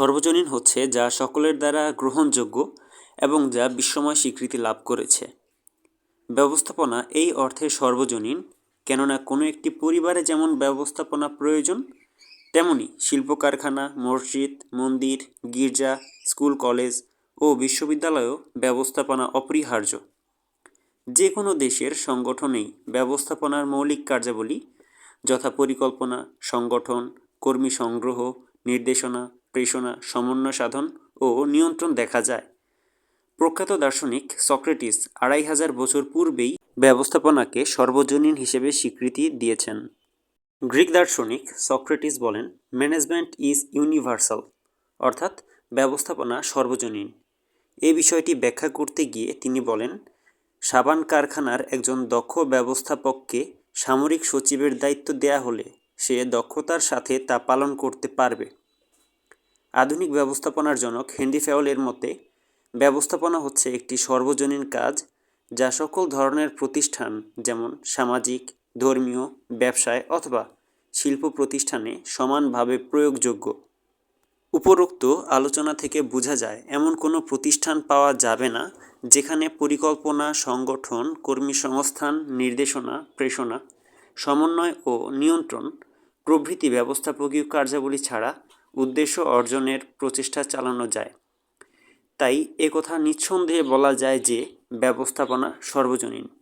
সর্বজনীন হচ্ছে যা সকলের দ্বারা গ্রহণযোগ্য এবং যা বিশ্বময় স্বীকৃতি লাভ করেছে। ব্যবস্থাপনা এই অর্থে সর্বজনীন, কেননা কোনো একটি পরিবারে যেমন ব্যবস্থাপনা প্রয়োজন, তেমনি শিল্প কারখানা মসজিদ, মন্দির, গির্জা, স্কুল, কলেজ ও বিশ্ববিদ্যালয়েও ব্যবস্থাপনা অপরিহার্য। যে কোনো দেশের সংগঠনেই ব্যবস্থাপনার মৌলিক কার্যাবলী যথা পরিকল্পনা সংগঠন, কর্মী সংগ্রহ, নির্দেশনা প্রেষণা সমন্বয় সাধন ও নিয়ন্ত্রণ দেখা যায়। প্রখ্যাত দার্শনিক সক্রেটিস আড়াই হাজার বছর পূর্বেই ব্যবস্থাপনাকে সর্বজনীন হিসেবে স্বীকৃতি দিয়েছেন। গ্রিক দার্শনিক সক্রেটিস বলেন ম্যানেজমেন্ট ইজ ইউনিভার্সাল অর্থাৎ ব্যবস্থাপনা সর্বজনীন। এ বিষয়টি ব্যাখ্যা করতে গিয়ে তিনি বলেন, সাবান কারখানার একজন দক্ষ ব্যবস্থাপককে সামরিক সচিবের দায়িত্ব দেয়া হলে সে দক্ষতার সাথে তা পালন করতে পারবে। আধুনিক ব্যবস্থাপনার জনক হেনরি ফেওলের মতে, ব্যবস্থাপনা হচ্ছে একটি সর্বজনীন কাজ যা সকল ধরনের প্রতিষ্ঠান, যেমন সামাজিক, ধর্মীয়, ব্যবসায় অথবা শিল্প প্রতিষ্ঠানে সমানভাবে প্রয়োগযোগ্য। উপরোক্ত আলোচনা থেকে বোঝা যায়, এমন কোনো প্রতিষ্ঠান পাওয়া যাবে না যেখানে পরিকল্পনা, সংগঠন, কর্মী সংস্থান, নির্দেশনা, প্রেষণা, সমন্বয় ও নিয়ন্ত্রণ প্রভৃতি ব্যবস্থাপকীয় কার্যাবলী ছাড়া উদ্দেশ্য অর্জনের প্রচেষ্টা চালানো যায়। তাই একথা নিঃসন্দেহে বলা যায় যে ব্যবস্থাপনা সর্বজনীন।